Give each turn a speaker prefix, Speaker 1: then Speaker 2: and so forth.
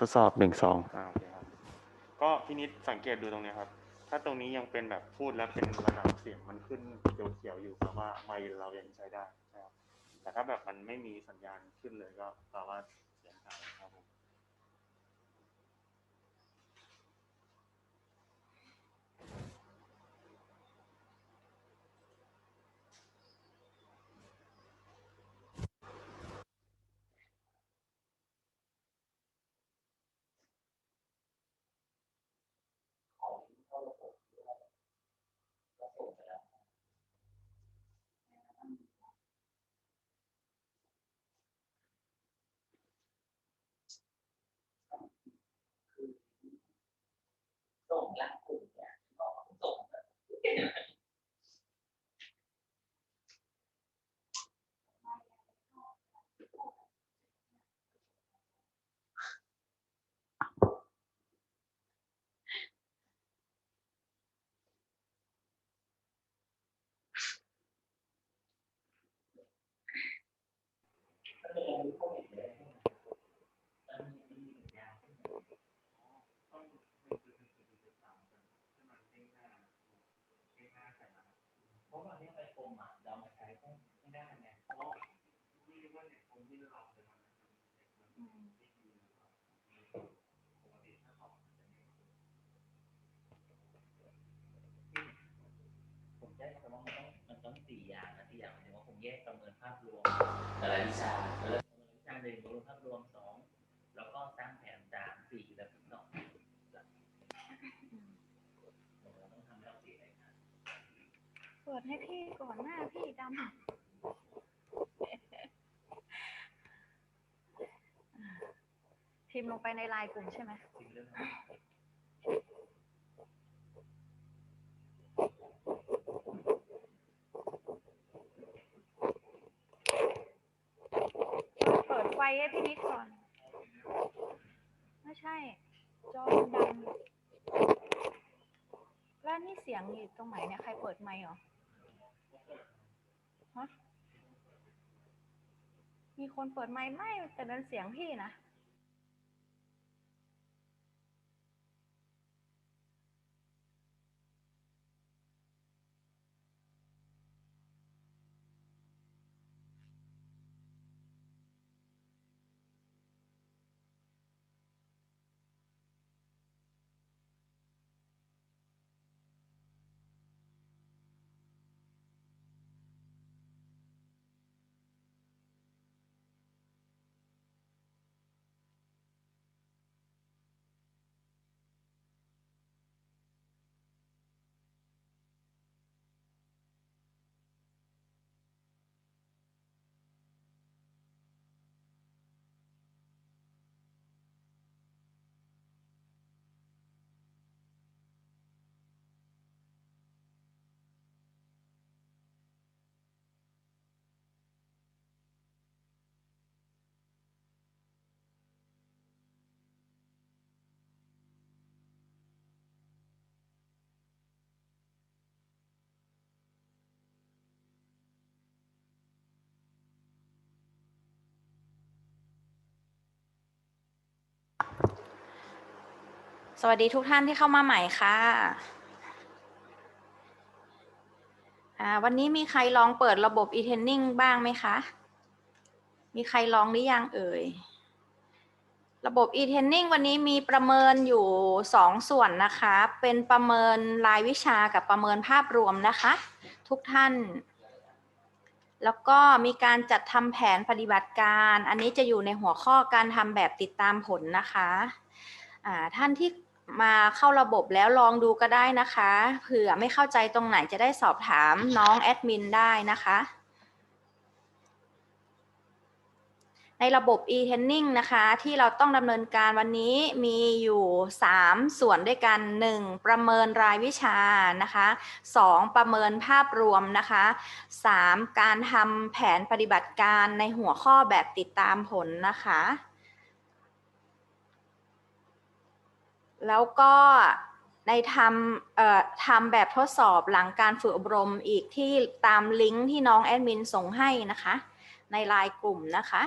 Speaker 1: ทดสอบหนึ่งสอง
Speaker 2: อ่าโอเคครับ ก็พี่นิดสังเกตดูตรงเนี้ยครับ ถ้าตรงนี้ยังเป็นแบบพูดแล้วเป็นระดับเสียงมันขึ้นเขียวๆอยู่แปลว่าไมค์เรายังใช้ได้นะครับแต่ถ้าแบบมันไม่มีสัญญาณขึ้นเลยก็แปลว่าเสียงหายครับผม
Speaker 3: ส่งหลังกลุ่มเนี่ยบอกว่าส่งแบบ เพราะว่าเนี่ยไปกรมอะเรามาใช้ก็ไม่ได้ไงเพราะ ผมแยกคำว่ามันต้องมันต้องสี่อย่างนะสี่อย่างหมายถึงว่าผมแยกประเมินภาพรวมแต่ละวิชาแล้วประวิชาหนึ่งประเมินภาพรวมสองแล้วก็สร้างแผนสามสี่แล้วก็สองเราต้องทำให้เราสี่รายงาน
Speaker 4: เปิดให้พี่ก่อนหน้าพี่ดำ พิมพ์ลงไปในไลน์กลุ่มใช่ไหม
Speaker 3: เปิ
Speaker 4: ดไฟให้พี่นิดก่อน ไม่ใช่ จอมันดังแล้วนี่เสียงอยู่ตรงไหนเนี่ย ใครเปิดไมค์เหรอ ฮะ มีคนเปิดไมค์ไม่แต่เป็นเสียงพี่นะ สวัสดีทุกท่านที่เข้ามาใหม่ค่ะอ่าวันนี้มีใครลองเปิดระบบ e-training บ้างไหมคะ มีใครลองหรือยังเอ่ย ระบบ e-training วันนี้มีประเมินอยู่สองส่วนนะคะ เป็นประเมินรายวิชากับประเมินภาพรวมนะคะ ทุกท่าน แล้วก็มีการจัดทำแผนปฏิบัติการ อันนี้จะอยู่ในหัวข้อการทำแบบติดตามผลนะคะท่านที่ มาเข้าระบบแล้วลองดูก็ได้นะคะเผื่อไม่เข้าใจตรงไหนจะได้สอบถามน้องแอดมินได้นะคะในระบบ e-training นะคะ ที่เราต้องดำเนินการวันนี้มีอยู่ 3 ส่วนด้วยกัน 1. ประเมินรายวิชานะคะ 2. ประเมินภาพรวมนะคะ 3. การทำแผนปฏิบัติการในหัวข้อแบบติดตามผลนะคะ แล้วก็ในทำเอ่อทำแบบทดสอบหลังการฝึกอบรมอีกที่ตามลิงก์ที่น้องแอดมินส่งให้นะคะ ในไลน์กลุ่มนะคะ